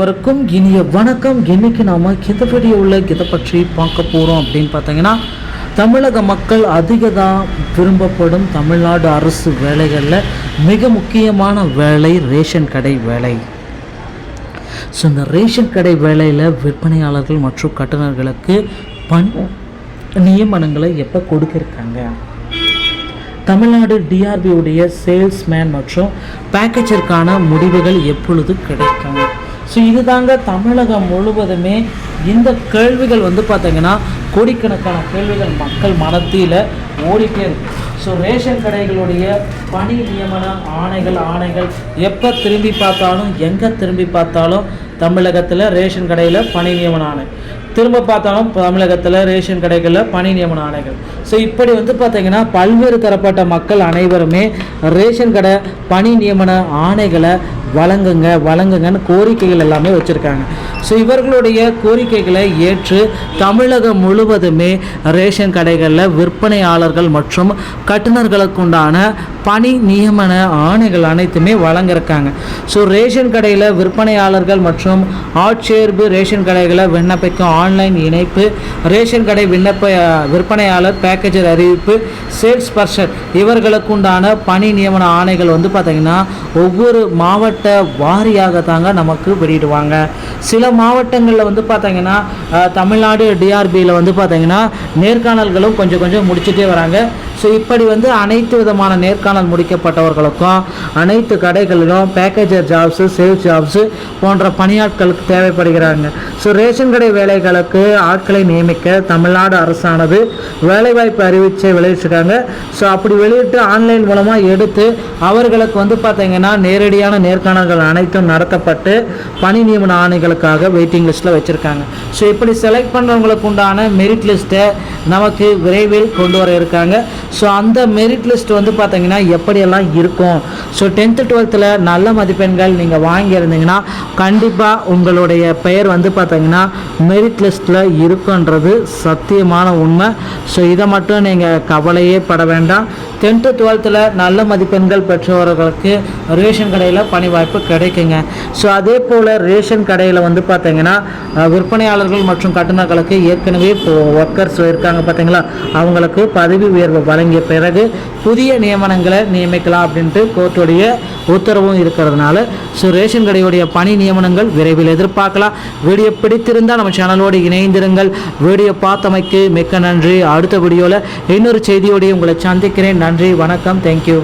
அனைவருக்கும் இனிய வணக்கம். இன்னைக்கு நாம எந்த வீடியோவில் கிதை பற்றி பார்க்க போகிறோம் அப்படின்னு பார்த்தீங்கன்னா தமிழக மக்கள் அதிகதான் விரும்பப்படும் தமிழ்நாடு அரசு வேலைகளில் மிக முக்கியமான வேலை ரேஷன் கடை வேலை. ஸோ இந்த ரேஷன் கடை வேலையில் விற்பனையாளர்கள் மற்றும் கட்டணர்களுக்கு பண் நியமனங்களை எப்போ கொடுக்கிருக்காங்க தமிழ்நாடு டிஆர்பியுடைய சேல்ஸ்மேன் மற்றும் பேக்கேஜிற்கான முடிவுகள் எப்பொழுது கிடைக்கும்? ஸோ இதுதாங்க தமிழகம் முழுவதுமே இந்த கேள்விகள் வந்து பார்த்தீங்கன்னா கோடிக்கணக்கான கேள்விகள் மக்கள் மனத்தில் ஓடிட்டே இருக்கு. ஸோ ரேஷன் கடைகளுடைய பணி நியமன ஆணைகள் ஆணைகள் எப்போ திரும்பி பார்த்தாலும் எங்கே திரும்பி பார்த்தாலும் தமிழகத்தில் ரேஷன் கடையில் பணி நியமன ஆணை. திரும்ப பார்த்தாலும் தமிழகத்தில் ரேஷன் கடைகளில் பணி நியமன ஆணைகள். ஸோ இப்படி வந்து பார்த்திங்கன்னா பல்வேறு தரப்பட்ட மக்கள் அனைவருமே ரேஷன் கடை பணி நியமன ஆணைகளை வழங்குங்க வழங்குங்கன்னு கோரிக்கைகள் எல்லாமே வச்சுருக்காங்க. ஸோ இவர்களுடைய கோரிக்கைகளை ஏற்று தமிழகம் முழுவதுமே ரேஷன் கடைகளில் விற்பனையாளர்கள் மற்றும் கட்டுநர்களுக்குண்டான பணி நியமன ஆணைகள் அனைத்துமே வழங்கியிருக்காங்க. ஸோ ரேஷன் கடையில் விற்பனையாளர்கள் மற்றும் ஆட்சேர்ப்பு ரேஷன் கடைகளை விண்ணப்பிக்கும் ஆன்லைன் இணைப்பு ரேஷன் கடை விண்ணப்ப விற்பனையாளர் பேக்கேஜர் அறிவிப்பு சேல்ஸ் பர்சன் இவர்களுக்கு உண்டான பணி நியமன ஆணைகள் வந்து பார்த்திங்கன்னா ஒவ்வொரு மாவட்ட வாரியாக தாங்க நமக்கு வெளியிடுவாங்க. சில மாவட்டங்களில் வந்து பார்த்திங்கன்னா தமிழ்நாடு டிஆர்பியில் வந்து பார்த்திங்கன்னா நேர்காணல்களும் கொஞ்சம் கொஞ்சம் முடிச்சுட்டே வராங்க. ஸோ இப்படி வந்து அனைத்து விதமான நேர்காணல் முடிக்கப்பட்டவர்களுக்கும் அனைத்து கடைகளிலும் பேக்கேஜர் ஜாப்ஸு சேல்ஸ் ஜாப்ஸு போன்ற பணியாட்களுக்கு தேவைப்படுகிறாங்க. ஸோ ரேஷன் கடை வேலைகளுக்கு ஆட்களை நியமிக்க தமிழ்நாடு அரசானது வேலைவாய்ப்பு அறிவிச்சை வெளியிட்டிருக்காங்க. ஸோ அப்படி வெளியிட்டு ஆன்லைன் மூலமாக எடுத்து அவர்களுக்கு வந்து பார்த்தீங்கன்னா நேரடியான நேர்காணல்கள் அனைத்தும் நடத்தப்பட்டு பணி நியமன ஆணைகளுக்காக வெயிட்டிங் லிஸ்ட்டில் வச்சுருக்காங்க. ஸோ இப்படி செலக்ட் பண்ணுறவங்களுக்கு உண்டான மெரிட் லிஸ்ட்டை நமக்கு விரைவில் கொண்டு வர இருக்காங்க. ஸோ அந்த மெரிட் லிஸ்ட் வந்து பார்த்தீங்கன்னா எப்படியெல்லாம் இருக்கும்? ஸோ டென்த்து டுவெல்த்தில் நல்ல மதிப்பெண்கள் நீங்கள் வாங்கியிருந்தீங்கன்னா கண்டிப்பாக உங்களுடைய பெயர் வந்து பார்த்தீங்கன்னா மெரிட் லிஸ்ட்டில் இருக்குன்றது சத்தியமான உண்மை. ஸோ இதை மட்டும் நீங்கள் கவலையே பட வேண்டாம். டென்த்து டுவெல்த்தில் நல்ல மதிப்பெண்கள் பெற்றவர்களுக்கு ரேஷன் கடையில் பணி வாய்ப்பு கிடைக்குங்க. ஸோ அதே போல் ரேஷன் கடையில் வந்து பார்த்தீங்கன்னா விற்பனையாளர்கள் மற்றும் கட்டுநர்களுக்கு ஏற்கனவே ஒர்க்கர்ஸ் இருக்காங்க பார்த்தீங்களா? அவங்களுக்கு பதவி உயர்வு வழங்கிய பிறகு புதிய நியமனங்களை நியமிக்கலாம் அப்படின்ட்டு கோர்ட்டுடைய உத்தரவும் இருக்கிறதுனால ஸோ ரேஷன் கடையுடைய பணி நியமனங்கள் விரைவில் எதிர்பார்க்கலாம். வீடியோ பிடித்திருந்தால் நம்ம சேனலோடு இணைந்திருங்கள். வீடியோ பார்த்தமைக்கு மிக்க நன்றி. அடுத்த வீடியோவில் இன்னொரு செய்தியோடைய உங்களை சந்திக்கிறேன். நன்றி வணக்கம். தேங்க்யூ